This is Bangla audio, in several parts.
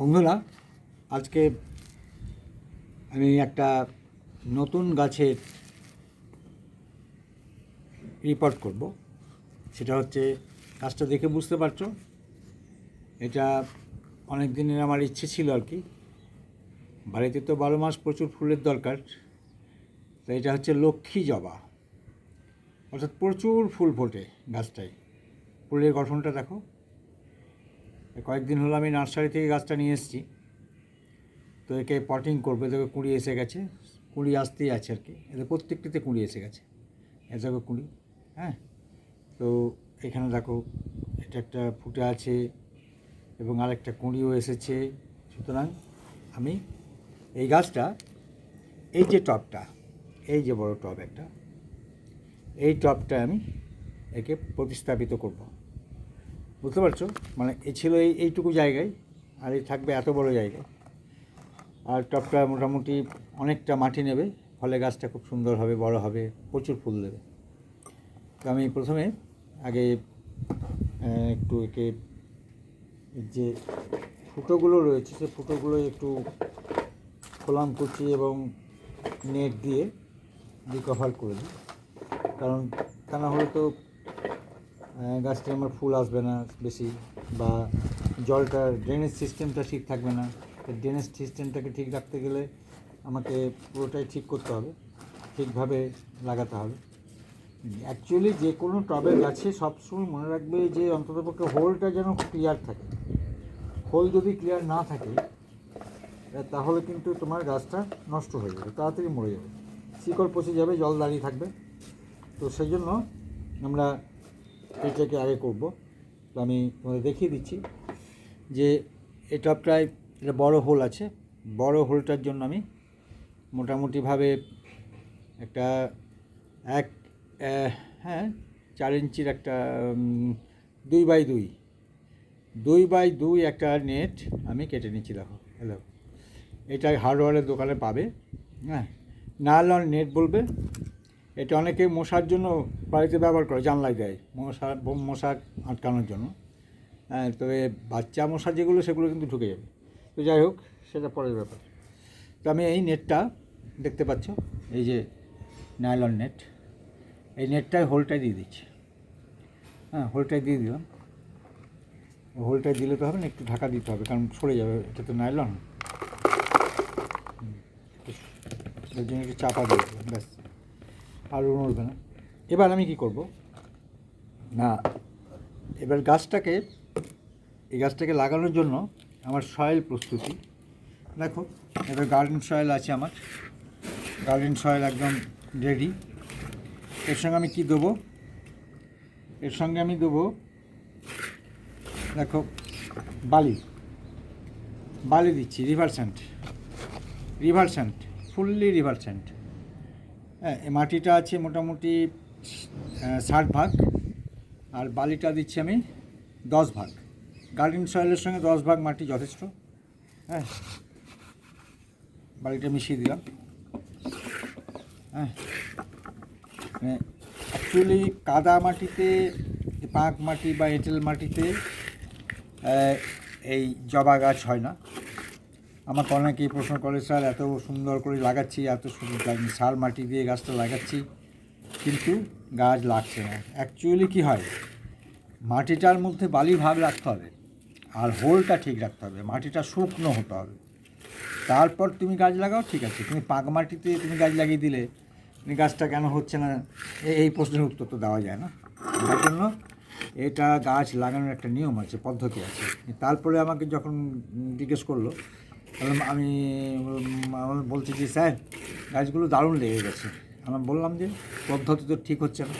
বন্ধুরা, আজকে আমি একটা নতুন গাছের রিপোর্ট করব। সেটা হচ্ছে, গাছটা দেখে বুঝতে পারছ? এটা অনেক দিনের আমার ইচ্ছে ছিল আর কি। বাড়িতে তো বারো মাস প্রচুর ফুলের দরকার তো এটা হচ্ছে লক্ষ্মী জবা। অর্থাৎ প্রচুর ফুল ফোটে গাছটায়। ফুলের গঠনটা দেখো। কয়েকদিন হলো আমি নার্সারি থেকে গাছটা নিয়ে এসেছি। তো একে পটিং করবে দেখো কুঁড়ি এসে গেছে। কুঁড়ি আসতেই আছে আর কি। এদের প্রত্যেকটিতে কুঁড়ি এসে গেছে। এ দেখো কুঁড়ি হ্যাঁ? তো এখানে দেখো, এটা একটা ফুটে আছে এবং আরেকটা কুঁড়িও এসেছে। সুতরাং আমি এই গাছটা, এই যে টবটা এই যে বড় টব একটা, এই টবটা আমি একে প্রতিস্থাপিত করব। বুঝতে পারছ? মানে এ ছিল এই, এইটুকু জায়গায়, আর এই থাকবে এত বড় জায়গায়। আর টবটা মোটামুটি অনেকটা মাটি নেবে, ফলে গাছটা খুব সুন্দর হবে, বড় হবে, প্রচুর ফুল দেবে। তো আমি প্রথমে আগে একটু একে যে ফুটোগুলো রয়েছে, সে ফুটোগুলো একটু খোলাম কুচি এবং নেট দিয়ে রিকভার করে দিই। কারণ তা না হলে তো গাছটা আমার ফুল আসবে না বেশি বা জলটা ড্রেনেজ সিস্টেমটা ঠিক থাকবে না। ড্রেনেজ সিস্টেমটাকে ঠিক রাখতে গেলে আমাকে পুরোটাই ঠিক করতে হবে, ঠিকভাবে লাগাতে হবে। অ্যাকচুয়ালি যে কোনো টবের গাছে সবসময় মনে রাখবে যে অন্ততপক্ষে হোলটা যেন ক্লিয়ার থাকে। হোল যদি ক্লিয়ার না থাকে তাহলে কিন্তু তোমার গাছটা নষ্ট হয়ে যাবে, তাড়াতাড়ি মরে যাবে। শিকড় পচে যাবে, জল দাঁড়িয়ে থাকবে। তো সেই জন্য আমরা এটাকে আগে করব। আমি তোমাদের দেখিয়ে দিচ্ছি যে এটা প্রায় এটা বড় হোল আছে। বড় হোলটার জন্য আমি মোটামুটিভাবে একটা এক হ্যাঁ চার ইঞ্চির একটা দুই বাই দুই। দুই বাই দুই একটা নেট আমি কেটে নিচ্ছি, দেখো, হ্যালো। এটা হার্ডওয়ারের দোকানে পাবে হ্যাঁ। নায়লন নেট বলবে এটা অনেকে মশার জন্য বাড়িতে ব্যবহার করে, জানলায় দেয়, মশা মশা আটকানোর জন্য। হ্যাঁ তবে বাচ্চা মশা যেগুলো, সেগুলো কিন্তু ঢুকে যাবে। তো যাই হোক, সেটা পরের ব্যাপার। তো আমি এই নেটটা দেখতে পাচ্ছ, এই যে নাইলন নেট। এই নেটটায় হোলটাই দিয়ে দিচ্ছি। হ্যাঁ হোলটাই দিয়ে দিলাম। হোলটাই দিলে তো হবে না, একটু ঢাকা দিতে হবে, কারণ সরে যাবে, এটা তো নাইলন। জন্য একটু চাপা দিয়ে ব্যাস। আর নড়বে না। এবার আমি কি করব? না, এবার গাছটাকে, এই গাছটাকে লাগানোর জন্য আমার সয়েল প্রস্তুতি। দেখো, এবার গার্ডেন সয়েল আছে আমার। গার্ডেন সয়েল একদম রেডি এর সঙ্গে আমি কি দেবো? এর সঙ্গে আমি দেবো, দেখো, বালি। বালি দিচ্ছি river sand river sand fully river sand হ্যাঁ মাটিটা আছে মোটামুটি ষাট ভাগ, আর বালিটা দিচ্ছি আমি দশ ভাগ। গার্ডেন সয়েলের সঙ্গে দশ ভাগ মাটি যথেষ্ট। হ্যাঁ বালিটা মিশিয়ে দিলাম। হ্যাঁ অ্যাকচুয়ালি কাদা মাটিতে, পাঁক মাটি বা এঁটেল মাটিতে এই জবা গাছ হয় না। আমাকে অনেকেই প্রশ্ন করে, স্যার, এত সুন্দর করে লাগাচ্ছি, এত সুন্দর সার মাটি দিয়ে গাছটা লাগাচ্ছি। কিন্তু গাছ লাগছে না। অ্যাকচুয়ালি কী হয়? মাটিটার মধ্যে বালি ভাগ রাখতে হবে আর হোলটা ঠিক রাখতে হবে, মাটিটা শুকনো হতে হবে। তারপর তুমি গাছ লাগাও, ঠিক আছে। তুমি পাক মাটিতে তুমি গাছ লাগিয়ে দিলে, তুমি গাছটা কেন হচ্ছে না? এই প্রশ্নের উত্তর তো দেওয়া যায় না। তার জন্য এটা গাছ লাগানোর একটা নিয়ম আছে, পদ্ধতি আছে। তারপরে আমাকে যখন জিজ্ঞেস করল আমি বলছি যে স্যার গাছগুলো দারুণ লেগে গেছে। আমি বললাম যে পদ্ধতি তো ঠিক হচ্ছে না।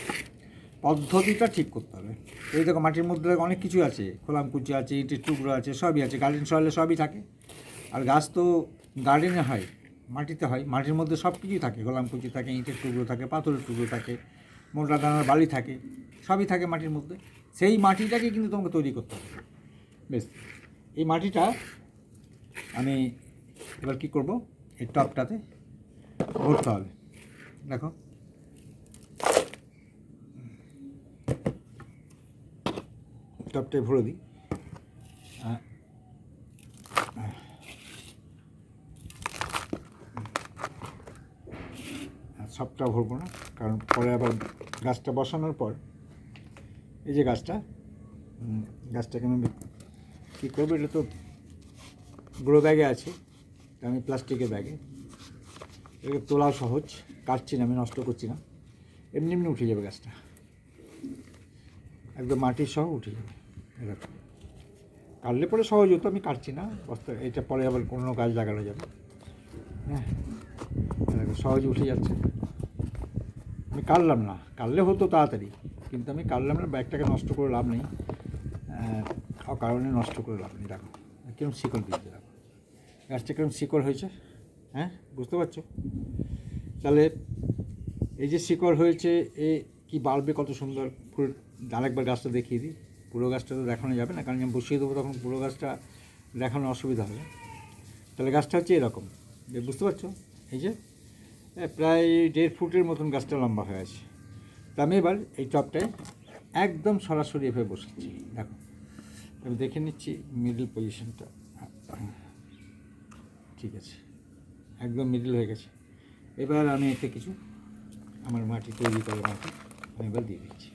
পদ্ধতিটা ঠিক করতে হবে। এই দেখো মাটির মধ্যে অনেক কিছু আছে। খোলাম কুচি আছে ইটের টুকরো আছে সবই আছে। গার্ডেন সয়েলে সবই থাকে। আর গাছ তো গার্ডেনে হয় মাটিতে হয়। মাটির মধ্যে সব কিছুই থাকে। গোলাম কুচি থাকে ইটের টুকরো থাকে পাথরের টুকরো থাকে মোটা দানার বালি থাকে সবই থাকে মাটির মধ্যে। সেই মাটিটাকে কিন্তু তোমাকে তৈরি করতে হবে। বেশ। এই মাটিটা আমি এবার কি করব? এই টপটাতে ভরতে হবে। দেখো। টপটায় ভরে দিই। সবটা ভরবো না, কারণ পরে আবার গাছটা বসানোর পর এই যে গাছটা গাছটাকে আমি কী করব? এটা তো গ্রো ব্যাগে আছে, আমি প্লাস্টিকের ব্যাগে। এটাকে তোলাও সহজ, কাটছি না, আমি নষ্ট করছি না। এমনি এমনি উঠে যাবে গাছটা। একদম মাটির সহ উঠে যাবে, এরকম। কাটলে পরে সহজ হতো, আমি কাটছি না, বস্তা এটা পরে আবার কোনো গাছ লাগানো যাবে। হ্যাঁ সহজে উঠে যাচ্ছে। আমি কাটলাম না, কাটলে হতো তাড়াতাড়ি, কিন্তু আমি কাটলাম না, ব্যাগটাকে নষ্ট করে লাভ নেই। কারণে নষ্ট করে লাভ নেই, দেখো। কিরম শিকড় দিয়েছে দেখো গাছটা শিকড় হয়েছে হ্যাঁ? বুঝতে পারছ? তাহলে এই যে শিকড় হয়েছে, এ কি বাড়বে কত সুন্দর? ফুল আরেকবার গাছটা দেখিয়ে দিই। পুরো গাছটা তো দেখানো যাবে না, কারণ আমি বসিয়ে দেবো তখন পুরো গাছটা দেখানো অসুবিধা হবে। তাহলে গাছটা হচ্ছে এরকম বুঝতে পারছ? এই যে প্রায় দেড় ফুটের মতন গাছটা লম্বা হয়ে আছে। তা আমি এবার এই টপটায় একদম সরাসরি এভাবে বসাচ্ছি দেখো, আমি দেখে নিচ্ছি মিডল পজিশনটা ঠিক আছে। একদম মিডল হয়ে গেছে। এবার আমি এতে কিছু আমার মাটি তৈরি করে মাটি আমি এবার দিয়ে দিচ্ছি।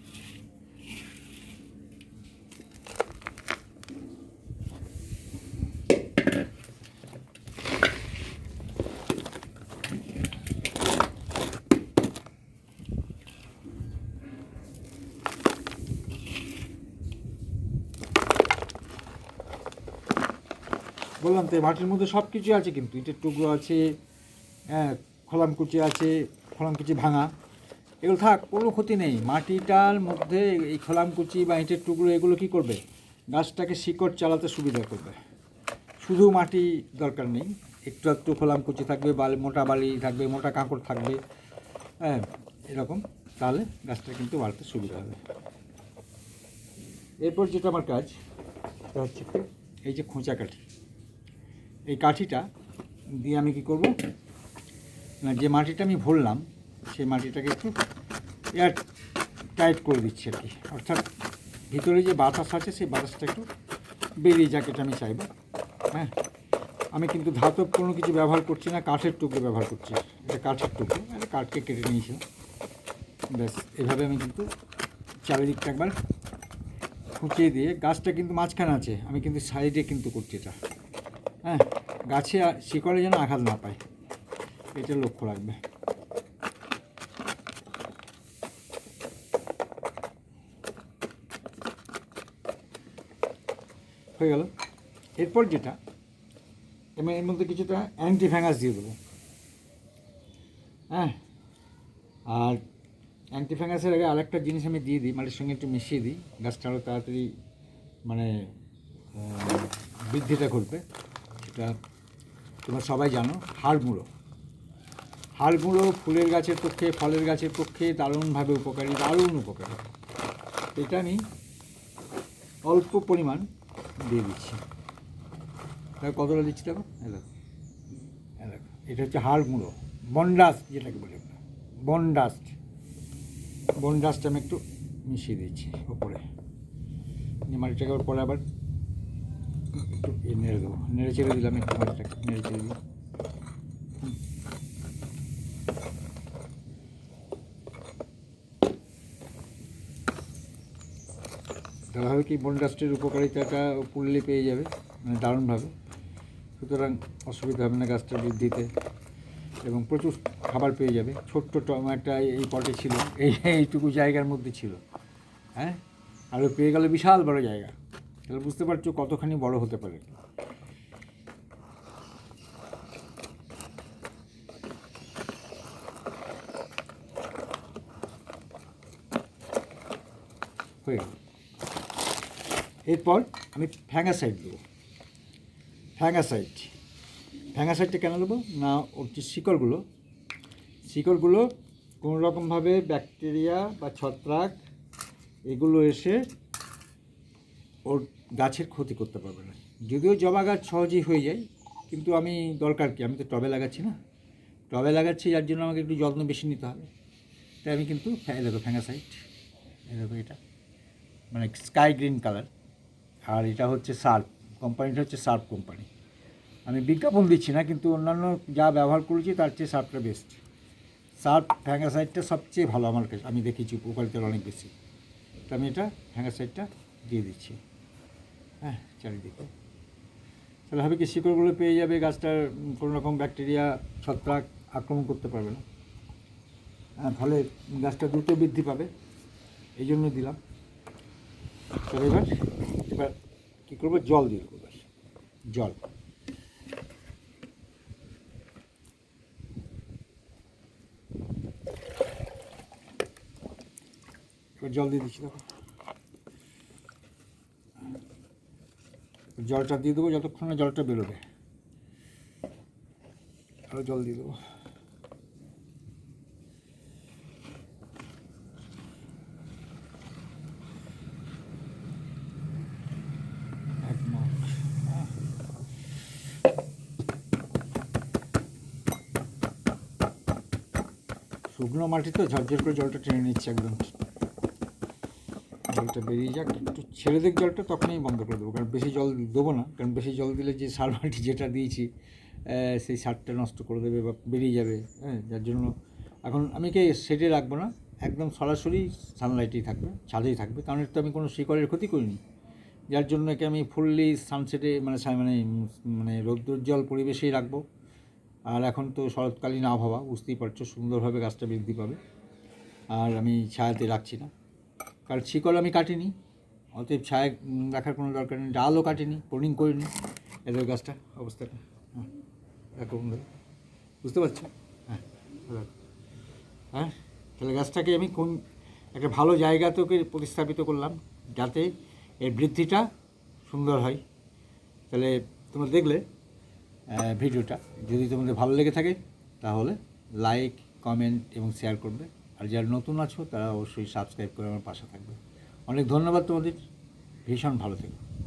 বললাম তো মাটির মধ্যে সব কিছু আছে কিন্তু। ইটের টুকরো আছে হ্যাঁ খলামকুচি আছে খলামকুচি ভাঙা। এগুলো থাক, কোনো ক্ষতি নেই। মাটিটার মধ্যে এই খলামকুচি বা ইটের টুকরো, এগুলো কি করবে? গাছটাকে শিকড় চালাতে সুবিধা করবে। শুধু মাটি দরকার নেই। একটু একটু খোলামকুচি থাকবে, বালি, মোটা বালি থাকবে, মোটা কাঁকড় থাকবে হ্যাঁ এরকম। তাহলে গাছটা কিন্তু বাড়তে সুবিধা হবে। এরপর যেটা আমার কাজ, সেটা হচ্ছে এই যে খোঁচা কাঠি। এই কাঠিটা দিয়ে আমি কি করব? না, যে মাটিটা আমি ভরলাম, সেই মাটিটাকে একটু এয়ার টাইট করে দিচ্ছি আর কি। অর্থাৎ ভিতরে যে বাতাস আছে, সেই বাতাসটা একটু বেরিয়ে যাক, এটা আমি চাইব। হ্যাঁ? আমি কিন্তু ধাতব কোনো কিছু ব্যবহার করছি না, কাঠের টুকরো ব্যবহার করছি। এটা কাঠের টুকরো, এটা কাঠকে কেটে নিয়েছিলাম। ব্যাস, এভাবে আমি কিন্তু চারিদিকটা একবার খুঁচিয়ে দিয়ে, গাছটা কিন্তু মাঝখানে আছে, আমি কিন্তু সাইডে কিন্তু করছি এটা। হ্যাঁ? গাছে শিকড়ে যেন আঘাত না পায়। এটা লক্ষ্য রাখবে। হয়ে গেল। এরপর যেটা আমি এর মধ্যে কিছুটা অ্যান্টি ফ্যাঙ্গাস দিয়ে দেবো। হ্যাঁ? আর অ্যান্টি ফ্যাঙ্গাসের আগে আরেকটা জিনিস আমি দিয়ে দিই, মাটির সঙ্গে একটু মিশিয়ে দিই। গাছটা আরও তাড়াতাড়ি মানে বৃদ্ধিটা করবে সেটা তোমরা সবাই জানো হাড় গুঁড়ো হাড় গুঁড়ো ফুলের গাছের পক্ষে, ফলের গাছের পক্ষে দারুণভাবে উপকারী, দারুণ উপকারী। এটা আমি অল্প পরিমাণ দিয়ে দিচ্ছি। তাহলে কতটা দিচ্ছি দেখো? এটা হচ্ছে হাড় গুঁড়ো বনডাস্ট যেটাকে বলি আমরা। বনডাস্ট বনডাস্ট আমি একটু মিশিয়ে দিচ্ছি ওপরে মাটিটাকে পরে আবার একটু নেড়ে দেবো। নেড়ে চেড়ে দিলাম একটু নেড়ে চেড়ে দিই। তাহলে হবে কি বনডাস্টের উপকারিতাটা পুরলি পেয়ে যাবে? মানে দারুণভাবে। সুতরাং অসুবিধা হবে না গাছটা বৃদ্ধিতে। এবং প্রচুর খাবার পেয়ে যাবে। ছোট্ট টম একটা এই পটে ছিল। এই এইটুকু জায়গার মধ্যে ছিল। হ্যাঁ? আর পেয়ে গেল বিশাল বড় জায়গা। তাহলে বুঝতে পারছ কতখানি বড় হতে পারে। হয়ে গেল। এরপর আমি ফ্যাঙ্গাসাইড দেবো। ফ্যাঙ্গাসাইড। ফ্যাঙ্গাসাইডটা কেন দেবো? না, ওর যে শিকড়গুলো শিকড়গুলো কোনো রকমভাবে ব্যাকটেরিয়া বা ছত্রাক, এগুলো এসে ওর গাছের ক্ষতি করতে পারবে না। যদিও জবা গাছ সহজেই হয়ে যায়, কিন্তু আমি দরকার কি? আমি তো টবে লাগাচ্ছি না। টবে লাগাচ্ছি, যার জন্য আমাকে একটু যত্ন বেশি নিতে হবে। তাই আমি কিন্তু দেখো ফ্যাঙ্গাসাইড, এই দেখো এটা। মানে স্কাই গ্রিন কালার। আর এটা হচ্ছে সার্প কোম্পানিটা হচ্ছে সার্প কোম্পানি। আমি বিজ্ঞাপন দিচ্ছি না, কিন্তু অন্যান্য যা ব্যবহার করেছি, তার চেয়ে সার্পটা বেস্ট। সার্ফ ফ্যাঙ্গাসাইডটা সবচেয়ে ভালো আমার কাছে, আমি দেখেছি, উপকারিতার অনেক বেশি। তো আমি এটা ফ্যাঙ্গাসাইডটা দিয়ে দিচ্ছি। হ্যাঁ চারিদিকে। তাহলে হবে কি, শিকড়গুলো পেয়ে যাবে, গাছটার কোনো রকম ব্যাকটেরিয়া, ছত্রাক আক্রমণ করতে পারবে না। হ্যাঁ ফলে গাছটা দ্রুত বৃদ্ধি পাবে, এই জন্য দিলাম। তাহলে এবার এবার কী করব? জল দিয়ে দেবো। জল। এবার জল দিয়ে দিচ্ছি, দেখো। জলটা দিয়ে দেবো, যতক্ষণ না জলটা বেরোবে। আরও জল দিয়ে দেবো। শুকনো মাটি তো ঝরঝর করে জলটা টেনে নিচ্ছে একদম। জলটা বেরিয়ে যাক, একটু ছেড়ে দেখ জলটা, তখনই বন্ধ করে দেবো। কারণ বেশি জল দেবো না, কারণ বেশি জল দিলে যে সার মাটি যেটা দিয়েছি সেই সারটা নষ্ট করে দেবে বা বেরিয়ে যাবে হ্যাঁ যার জন্য এখন আমি কে সেটে রাখব না, একদম সরাসরি সানলাইটেই থাকবে, ছাদেই থাকবে, কারণ এর তো আমি কোনো শিকড়ের ক্ষতি করিনি। যার জন্য একে আমি ফুললি সানসেটে মানে মানে মানে রৌদ্রোজ্জ্বল পরিবেশেই রাখব। আর এখন তো শরৎকালীন আবহাওয়া, বুঝতেই পারছ, সুন্দরভাবে গাছটা বৃদ্ধি পাবে। আর আমি ছায়াতে রাখছি না। কারণ শিকড় আমি কাটিনি, অতএব ছায়া রাখার কোনো দরকার নেই, ডালও কাটিনি পোর্নিং করিনি এদের গাছটা, অবস্থাটা। হ্যাঁ বন্ধুরা। বুঝতে পারছ? হ্যাঁ। হ্যাঁ তাহলে গাছটাকে আমি কোন, একটা ভালো জায়গা ওকে প্রতিস্থাপিত করলাম, যাতে এর বৃদ্ধিটা সুন্দর হয়। তাহলে তোমরা দেখলে ভিডিওটা। যদি তোমাদের ভালো লেগে থাকে, তাহলে লাইক কমেন্ট এবং শেয়ার করবে। আর যারা নতুন আছো, তারা অবশ্যই সাবস্ক্রাইব করে আমার পাশে থাকবে। অনেক ধন্যবাদ তোমাদের। ভীষণ ভালো থেকো।